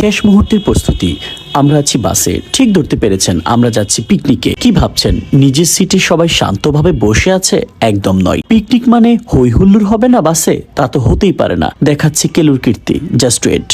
শেষ মুহূর্তের প্রস্তুতি, আমরা আছি বাসে। ঠিক ধরতে পেরেছেন, আমরা যাচ্ছি পিকনিকে কি ভাবছেন? নিজের সিটে সবাই শান্তভাবে বসে আছে? একদম নয়। পিকনিক মানে হই হুল্লোর হবে না বাসে? তা তো হতেই পারে না। দেখাচ্ছি কেলুর কীর্তি। জাস্ট ওয়েট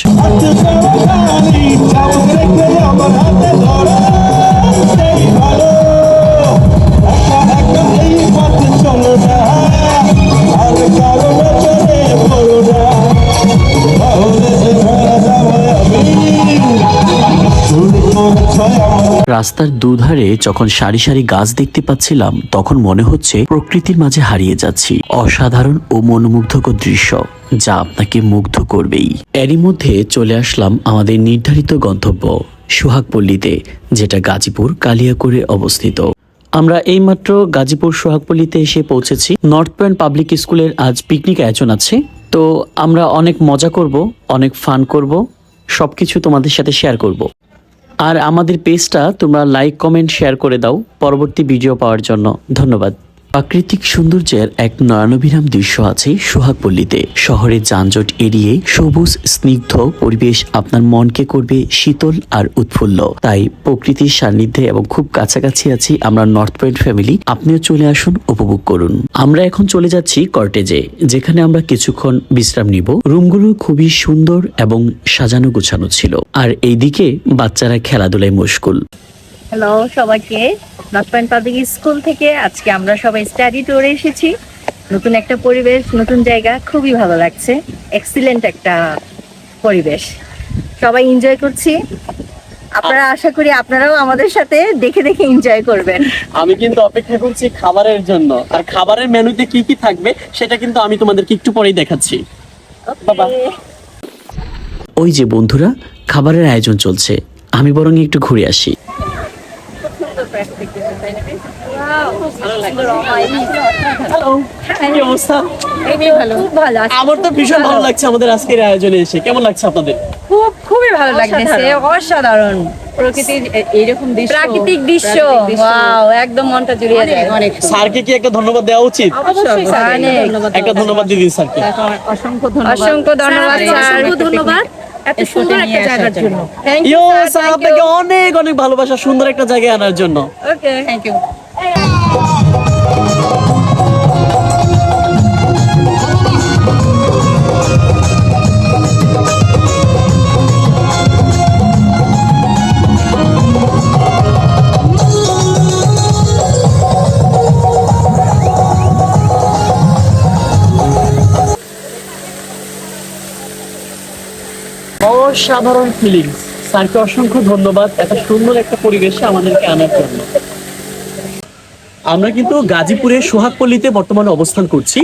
রাস্তার দুধারে যখন সারি সারি গাছ দেখতে পাচ্ছিলাম, তখন মনে হচ্ছে প্রকৃতির মাঝে হারিয়ে যাচ্ছি। অসাধারণ ও মনোমুগ্ধকর দৃশ্য, যা আপনাকে মুগ্ধ করবেই। এরই মধ্যে চলে আসলাম আমাদের নির্ধারিত গন্তব্য, সুহাগপল্লীতে, যেটা গাজীপুর কালিয়াকুড়ে অবস্থিত। আমরা এইমাত্র গাজীপুর সোহাগপল্লীতে এসে পৌঁছেছি। নর্থ পয়েন্ট পাবলিক স্কুলের আজ পিকনিক আয়োজন আছে। তো আমরা অনেক মজা করব, অনেক ফান করব, সবকিছু তোমাদের সাথে শেয়ার করব। আর আমাদের পেজটা তোমরা লাইক কমেন্ট শেয়ার করে দাও। পরবর্তী ভিডিও পাওয়ার জন্য। ধন্যবাদ। প্রাকৃতিক সৌন্দর্যের এক নয়নবিরাম দৃশ্য আছে সোহাগপল্লীতে। শহরের যানজট এড়িয়ে সবুজ, স্নিগ্ধ পরিবেশ আপনার মনকে করবে শীতল আর উৎফুল্ল। তাই প্রকৃতির সান্নিধ্যে এবং খুব কাছাকাছি আছি আমরা নর্থ পয়েন্ট ফ্যামিলি আপনিও চলে আসুন, উপভোগ করুন। আমরা এখন চলে যাচ্ছি কর্টেজে যেখানে আমরা কিছুক্ষণ বিশ্রাম নিব। রুমগুলো খুবই সুন্দর এবং সাজানো গোছানো ছিল। আর এইদিকে বাচ্চারা খেলাধুলায় মুশকুল। হ্যালো সবাইকে। নর্থ পয়েন্ট পাবলিক স্কুল থেকে আজকে আমরা সবাই স্টাডি ট্যুরে এসেছি। নতুন একটা পরিবেশ নতুন জায়গা খুবই ভালো লাগছে। এক্সিলেন্ট একটা পরিবেশ। সবাই এনজয় করছি। আপনারা আশা করি আপনারাও আমাদের সাথে দেখে দেখে এনজয় করবেন। আমি কিন্তু অপেক্ষা করছি খাবারের জন্য। আর খাবারের মেনুতে কি কি থাকবে সেটা কিন্তু আমি তোমাদেরকে একটু পরেই দেখাচ্ছি। বাবা। ওই যে বন্ধুরা খাবারের আয়োজন চলছে। আমি বরং একটু ঘুরে আসি কি অবস্থা খুব ভালো আছি। আমার তো ভীষণ ভালো লাগছে আমাদের আজকের আয়োজনে এসে। কেমন লাগছে আপনাদের? খুব খুবই ভালো লাগতেছে অসাধারণ। অসাধারণ প্রকৃতির এইরকম দৃশ্য প্রাকৃতিক দৃশ্য ওয়াও একদম মনটা জুড়িয়ে যায়। অনেক। স্যারকে কি একটা ধন্যবাদ দেওয়া উচিত? অবশ্যই। ধন্যবাদ একটা ধন্যবাদ দিয়ে স্যারকে। অসংখ্য ধন্যবাদ। অসংখ্য ধন্যবাদ স্যার, স্যার ধন্যবাদ। এত সুন্দর একটা জায়গার জন্য। থ্যাংক স্যার আপনাকে অনেক অনেক ভালোবাসা সুন্দর একটা জায়গায় আনার জন্য। ওকে থ্যাংক ইউ অসাধারণ ফিলিংস স্যারকে অসংখ্য ধন্যবাদ এত সুন্দর একটা পরিবেশে আমাদেরকে আনার জন্য। আমরা কিন্তু গাজীপুরের সোহাগপল্লিতে বর্তমানে অবস্থান করছি।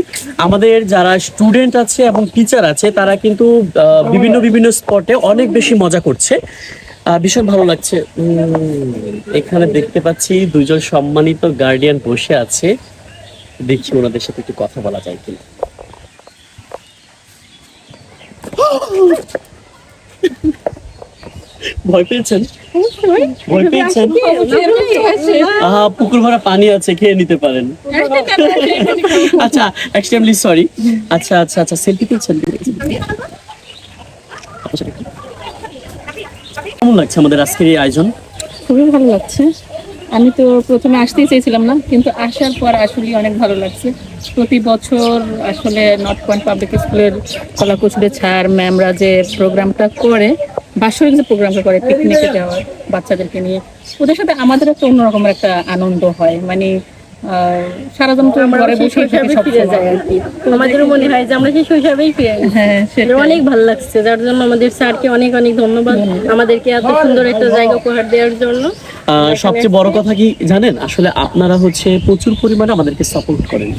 আমাদের যারা স্টুডেন্ট আছে এবং টিচার আছে, তারা কিন্তু বিভিন্ন বিভিন্ন স্পটে অনেক বেশি মজা করছে। ভীষণ ভালো লাগছে। এখানে দেখতে পাচ্ছি দুজন সম্মানিত গার্ডিয়ান বসে আছে। দেখি ওনাদের সাথে একটু কথা বলা যায় কিনা। ভয় পেয়েছেন? ভয় পেয়েছেন? পুকুর ভরা পানি আছে, খেয়ে নিতে পারেন। আচ্ছা এক্সট্রিমলি সরি আচ্ছা আচ্ছা আচ্ছা সেলফি তুলছেন? কেমন লাগছে আমাদের আজকের এই আয়োজন? খুবই ভালো লাগছে। আমি তো প্রথমে আসতেই চেয়েছিলাম না, কিন্তু আসার পর আসলে অনেক ভালো লাগছে। প্রতি বছর আসলে নর্থ পয়েন্ট পাবলিক স্কুলের কলাকুশলে ছাড় ম্যামরা যে প্রোগ্রামটা করে বাৎসরিক যে প্রোগ্রামটা করে পিকনিকে যাওয়ার বাচ্চাদেরকে নিয়ে, ওদের সাথে আমাদের একটা অন্যরকমের একটা আনন্দ হয়। মানে সারাদিন তো ঘরে বসে থাকি সব ফিরে যায় আর কি। আমাদেরও মনে হয় যে আমরা সেই শৈশবেই ফিরে। হ্যাঁ সেটা অনেক ভালো লাগছে যার জন্য আমাদের স্যারকে অনেক অনেক ধন্যবাদ। আমাদেরকে এত সুন্দর একটা জায়গা উপহার দেওয়ার জন্য। আহ, সবচেয়ে বড় কথা কি জানেন? আসলে আপনারা হচ্ছে প্রচুর পরিমাণে আমাদেরকে সাপোর্ট করেন।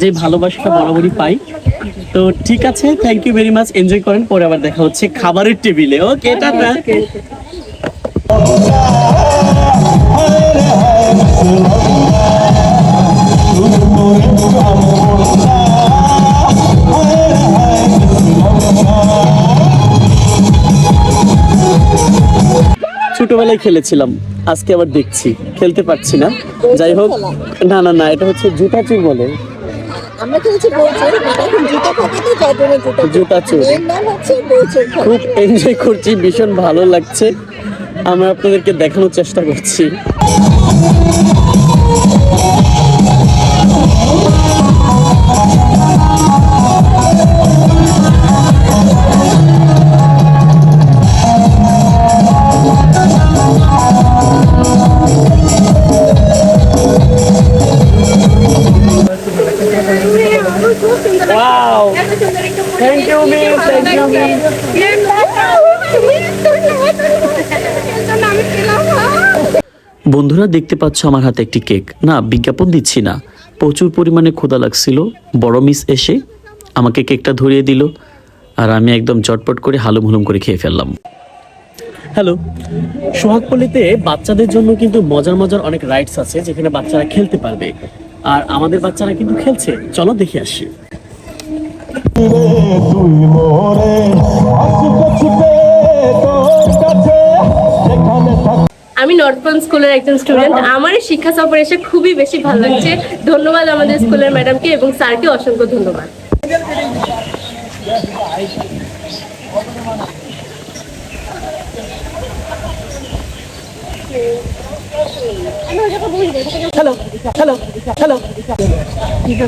যে ভালোবাসাটা বরাবরই পাই। তো ঠিক আছে thank you very much enjoy করেন পরে আবার দেখা হচ্ছে খাবারের টেবিলে। ওকে টাটা। ছোটবেলায় খেলেছিলাম আজকে আবার দেখছি। খেলতে পারছি না। যাই হোক না না না এটা হচ্ছে জুতা চুর বলে। জুতো চোর। খুব এনজয় করছি ভীষণ ভালো লাগছে। আমরা আপনাদেরকে দেখানোর চেষ্টা করছি। Wow! Thank you, miss. Thank you. বন্ধুরা দেখতে পাচ্ছ আমার হাতে একটি কেক না বিজ্ঞাপন দিচ্ছি না প্রচুর পরিমাণে ক্ষুদা লাগছিল। বড় মিস এসে আমাকে কেকটা ধরিয়ে দিল আর আমি একদম চটপট করে হালুম হুলুম করে খেয়ে ফেললাম। হ্যালো সোহাগপল্লিতে বাচ্চাদের জন্য কিন্তু মজার মজার অনেক রাইডস আছে যেখানে বাচ্চারা খেলতে পারবে। আর আমাদের বাচ্চারা কিন্তু খেলছে। চলো দেখে আসি। তুই মোরে আমি নর্থ পয়েন্ট স্কুলের একজন স্টুডেন্ট আমার এই শিক্ষা সফর এসে খুবই বেশি ভালো লাগছে। ধন্যবাদ আমাদের স্কুলের ম্যাডামকে এবং স্যারকে অসংখ্য ধন্যবাদ। হ্যালো হ্যালো হ্যালো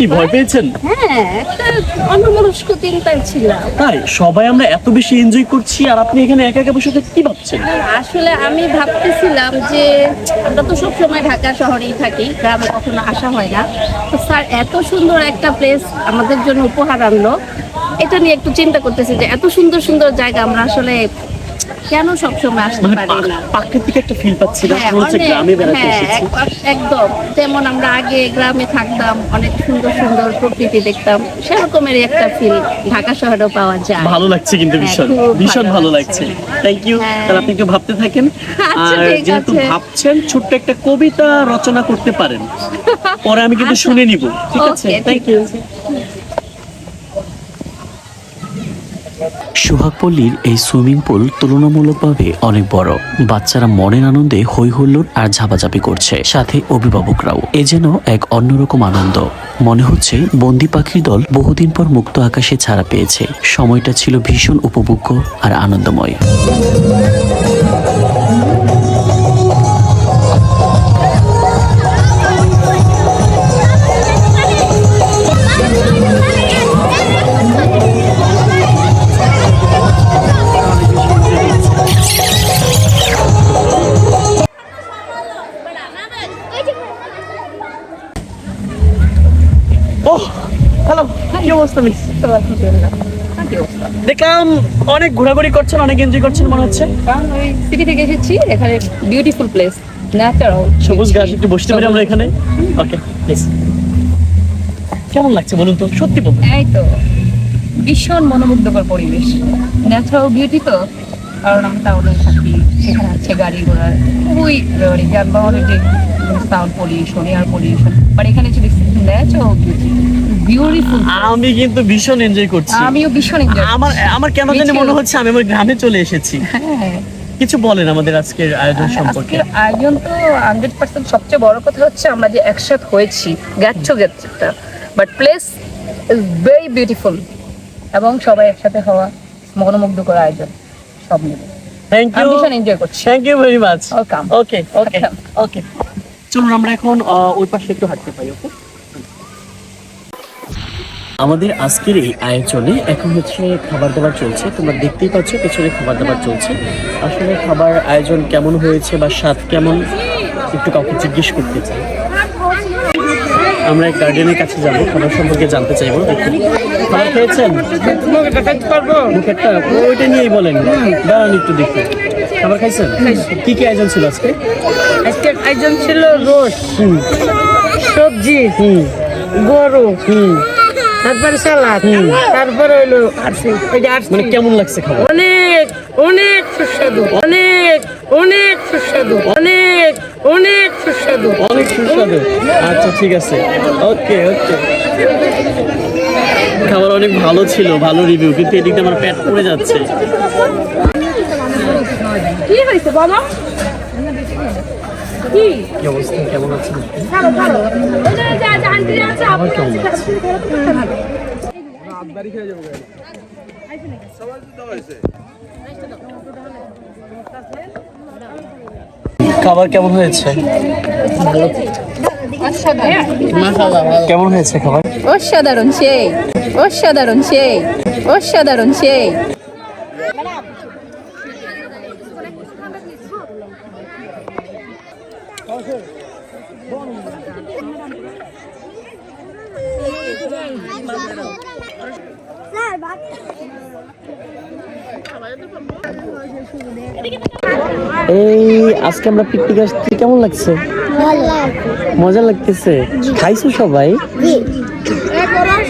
কি ভয় পেয়েছেন? হ্যাঁ একটা অন্যমনস্ক চিন্তায় ছিলাম। তাই সবাই আমরা এত বেশি এনজয় করছি আর আপনি এখানে একা একা বসে থেকে কি ভাবছেন? আসলে আমি ভাবতেছিলাম যে আমরা তো সবসময় ঢাকা শহরেই থাকি গ্রামে কখনো আসা হয় না। তো স্যার এত সুন্দর একটা প্লেস আমাদের জন্য উপহার আনলো। এটা নিয়ে একটু চিন্তা করতেছি যে এত সুন্দর সুন্দর জায়গা আমরা আসলে কেন সবসময় আসতে মানে পারি না? প্রাকৃতিক একটা ফিল পাচ্ছি না হ্যাঁ, হচ্ছে গ্রামে বেড়াতে হ্যাঁ, এসেছি। একদম। যেমন আমরা আগে গ্রামে থাকতাম অনেক সুন্দর সুন্দর প্রকৃতি দেখতাম। সেরকমেরই একটা ফিল ঢাকা শহরেও পাওয়া যায়। ভালো লাগছে কিন্তু হ্যাঁ, ভীষণ। ভীষণ ভালো লাগছে। Thank you. তাহলে আপনি একটু ভাবতে থাকেন। আচ্ছা, আর যেহেতু ভাবছেন ছোট্ট একটা কবিতা রচনা করতে পারেন। পরে আমি কিন্তু শুনে নিব। ঠিক আছে? থ্যাংক ইউ আছে। সোহাগপল্লীর এই সুইমিং পুল তুলনামূলকভাবে অনেক বড়। বাচ্চারা মনের আনন্দে হই হুল্লোড় আর ঝাপাঝাপি করছে। সাথে অভিভাবকরাও। এ যেন এক অন্যরকম আনন্দ। মনে হচ্ছে বন্দি পাখির দল বহুদিন পর মুক্ত আকাশে ছাড়া পেয়েছে। সময়টা ছিল ভীষণ উপভোগ্য আর আনন্দময়। ও হ্যালো কি অবস্থা মিস দেখলাম অনেক ঘোরাঘুরি করছেন অনেক এনজয় করছেন মনে হচ্ছে। কারণ ওই সিটি থেকে এসেছি এখানে বিউটিফুল প্লেস ন্যাচারাল সবুজ ঘাস একটু বসতে পারি আমরা এখানে? ওকে প্লিজ কেমন লাগছে বলুন তো? সত্যি বলুন। এই তো ভীষণ মনোমুগ্ধকর পরিবেশ। ন্যাচারাল বিউটি তো কারণ আমরা টাউনে থাকি সেখানে আছে গাড়ি ঘোড়া খুবই যানবাহনের যে sound pollution air pollution but এখানে হচ্ছে ন্যাচারাল বিউটি বিউটিফুল আমি কিন্তু ভীষণ এনজয় করছি। আমিও ভীষণ এনজয় আমার আমার কেন জানি মনে হচ্ছে আমি আমার গ্রামে চলে এসেছি। হ্যাঁ। কিছু বলেন আমাদের আজকের আয়োজন সম্পর্কে। আয়োজন তো হান্ড্রেড পার্সেন্ট সবচেয়ে বড় কথা হচ্ছে আমরা যে একসাথ হয়েছি get টুগেদারটা but place is very beautiful এবং সবাই একসাথে হওয়া মনোমুগ্ধকর আয়োজন সব মিলে। থ্যাংক ইউ ভীষণ এনজয় করছি। Thank you very much Welcome. Okay okay okay চলুন আমরা এখন আহ, ওই পাশে একটু হাঁটতে পাই ওকে? আমাদের আজকের এই আয়োজনে এখন হচ্ছে খাবার দাবার চলছে। তোমরা দেখতেই পাচ্ছ পেছনে খাবার দাবার চলছে। আসলে খাবার আয়োজন কেমন হয়েছে বা স্বাদ কেমন একটু কাউকে জিজ্ঞেস করতে চাই। আমরা গার্ডেনের কাছে যাব খাবার সম্পর্কে জানতে চাইব। খাবার খেয়েছেন? ওইটা নিয়েই বলেন। দাঁড়ান একটু দেখি। খাবার খাইছেন? কি কি আয়োজন ছিল আজকে? আজকে আয়োজন ছিল রোস হুম। সবজি হুম। গরু হুম। তারপরে সালাদ তারপরে হইল আরসি মানে কেমন লাগছে খাবার? অনেক অনেক সুস্বাদু অনেক অনেক সুস্বাদু অনেক অনেক সুস্বাদু। অনেক সুস্বাদু। আচ্ছা ঠিক আছে। ওকে ওকে। খাবার অনেক ভালো ছিল ভালো রিভিউ কিন্তু এদিকে আমার পেট পড়ে যাচ্ছে। কি হয়েছে বাবা কি? অবস্থা কেমন আছেন খাবার কেমন লাগছে খাবার কেমন হয়েছে? কেমন হয়েছে খাবার? অসাধারণ সেই। অসাধারণ সেই। অসাধারণ সেই। এই আজকে আমরা পিকনিক আসছি কেমন লাগছে? মজা। লাগতেছে? খাইছো সবাই?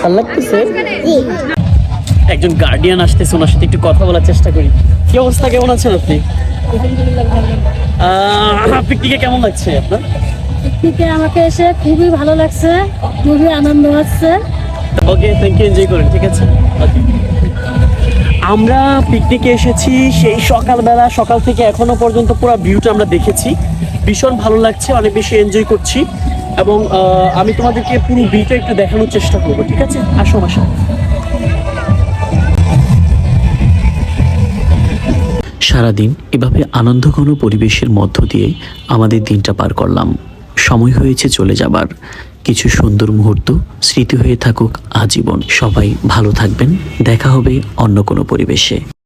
ভালো লাগতেছে? একজন গার্ডিয়ান আসতেছে ওনার সাথে একটু কথা বলার চেষ্টা করি। কি অবস্থা? কেমন আছেন আপনি? পিকনিকে কেমন লাগছে আপনার? পিকনিকে আমাকে এসে খুবই ভালো লাগছে খুবই আনন্দ হচ্ছে। ওকে থ্যাংক ইউ এনজয় করেন ঠিক আছে. আমরা পিকনিকে এসেছি, সেই সকালবেলা, সকাল থেকে এখনও পর্যন্ত পুরো ভিউটা আমরা দেখেছি। ভীষণ ভালো লাগছে, অনেক বেশি এনজয় করছি। এবং আমি তোমাদেরকে পুরো ভিউটা একটু দেখানোর চেষ্টা করব, ঠিক আছে? আসো সাথে। সারাদিন এভাবে আনন্দঘন পরিবেশের মধ্য দিয়ে আমাদের দিনটা পার করলাম। সময় হয়েছে চলে যাবার। কিছু সুন্দর মুহূর্ত স্মৃতি হয়ে থাকুক আজীবন। সবাই ভালো থাকবেন। দেখা হবে অন্য কোনো পরিবেশে।